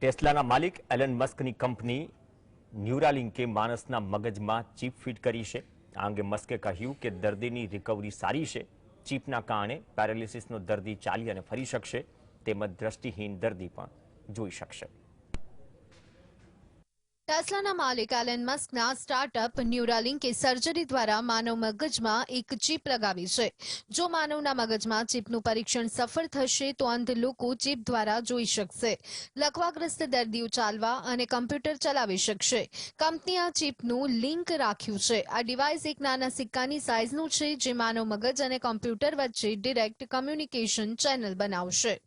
ટેસ્લાના માલિક Allan મસ્કની company ન્યુરાલિંકે માણસના મગજમાં ચીપ ફિટ કરી છે. આ અંગે મસ્કે કહ્યું કે દર્દીની રિકવરી સારી છે. ચીપના કારણે પેરાલિસિસનો દર્દી ચાલી અને ફરી શકશે. તેમજ દ્રષ્ટિહીન દર્દી પણ જોઈ શકશે. ટેસ્લાના માલિક એલન મસ્કના સ્ટાર્ટઅપ ન્યુરાલિંકે સર્જરી દ્વારા માનવ મગજમાં એક ચીપ લગાવી છે. જો માનવના મગજમાં ચીપનું પરીક્ષણ સફળ થશે, તો અંધ લોકો ચીપ દ્વારા જોઈ શકશે. લકવાગ્રસ્ત દર્દીઓ ચાલવા અને કમ્પ્યુટર ચલાવી શકશે. કંપની આ ચીપનું લિંક રાખ્યું છે. આ ડિવાઇસ એક નાના સિક્કાની સાઇઝનું છે, જે માનવ મગજ અને કમ્પ્યુટર વચ્ચે ડિરેક્ટ કમ્યુનિકેશન ચેનલ બનાવશે.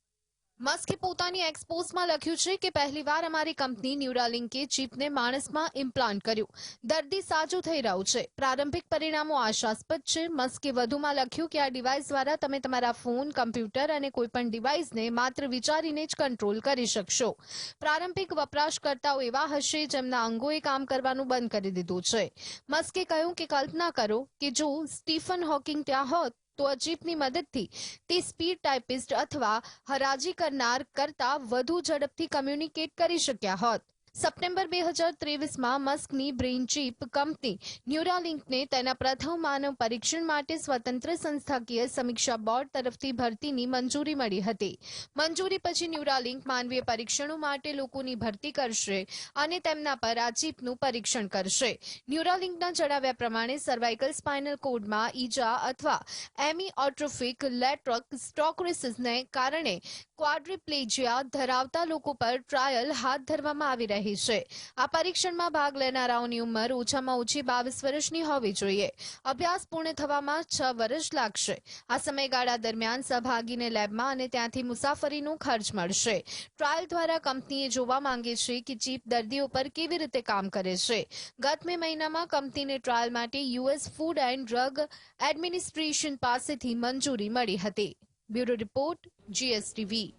મસ્કે પોતાની એક્સપોઝમાં લખ્યું છે કે પહેલીવાર અમારી કંપની ન્યુરાલિંકે ચીપને માણસમાં ઇમ્પ્લાન્ટ કર્યું. દર્દી સાજું થઈ રહ્યું છે. પ્રારંભિક પરિણામો આશાસ્પદ છે. મસ્કે વધુમાં લખ્યું કે આ ડિવાઇસ દ્વારા તમે તમારા ફોન કમ્પ્યુટર અને કોઈપણ ડિવાઇસને માત્ર વિચારીને જ કંટ્રોલ કરી શકશો. પ્રારંભિક વપરાશકર્તાઓ એવા હશે જેમના અંગોએ કામ કરવાનું બંધ કરી દીધું છે. મસ્કે કહ્યું કે કલ્પના કરો કે જો સ્ટીફન હોકિંગ ત્યાં હોત તો અજીપની મદદથી તે સ્પીડ ટાઈપિસ્ટ અથવા હરાજી કરનાર કરતા વધુ ઝડપથી કમ્યુનિકેટ કરી શક્યા હોત. સપ્ટેમ્બર બે હજાર ત્રેવીસમાં મસ્કની બ્રેઇન ચીપ કંપની ન્યુરાલિંકને તેના પ્રથમ માનવ પરીક્ષણ માટે સ્વતંત્ર સંસ્થાકીય સમીક્ષા બોર્ડ તરફથી ભરતીની મંજૂરી મળી હતી. મંજૂરી પછી ન્યુરાલિંક માનવીય પરીક્ષણો માટે લોકોની ભરતી કરશે અને તેમના પર આ ચીપનું પરીક્ષણ કરશે. ન્યુરાલિંકના જણાવ્યા પ્રમાણે સર્વાઇકલ સ્પાઇનલ કોડમાં ઈજા અથવા એમી ઓટ્રોફિક લેટ્રક સ્ટોક્રિસિસને કારણે ક્વાડ્રિપ્લેજિયા ધરાવતા લોકો પર ટ્રાયલ હાથ ધરવામાં આવી રહી છે. આ પરીક્ષણમાં ભાગ લેનારાઓની ઉંમર ઓછામાં ઓછી બાવીસ વર્ષની હોવી જોઈએ. અભ્યાસ પૂર્ણ થવામાં છ વર્ષ લાગશે. આ સમયગાળા દરમિયાન સહભાગીને લેબમાં અને ત્યાંથી મુસાફરીનું ખર્ચ મળશે. ટ્રાયલ દ્વારા કંપનીએ જોવા માંગે છે કે ચીપ દર્દીઓ પર કેવી રીતે કામ કરે છે. ગત મે મહિનામાં કંપનીને ટ્રાયલ માટે US food and drug administration પાસેથી મંજૂરી મળી હતી. Bureau report, GSTV.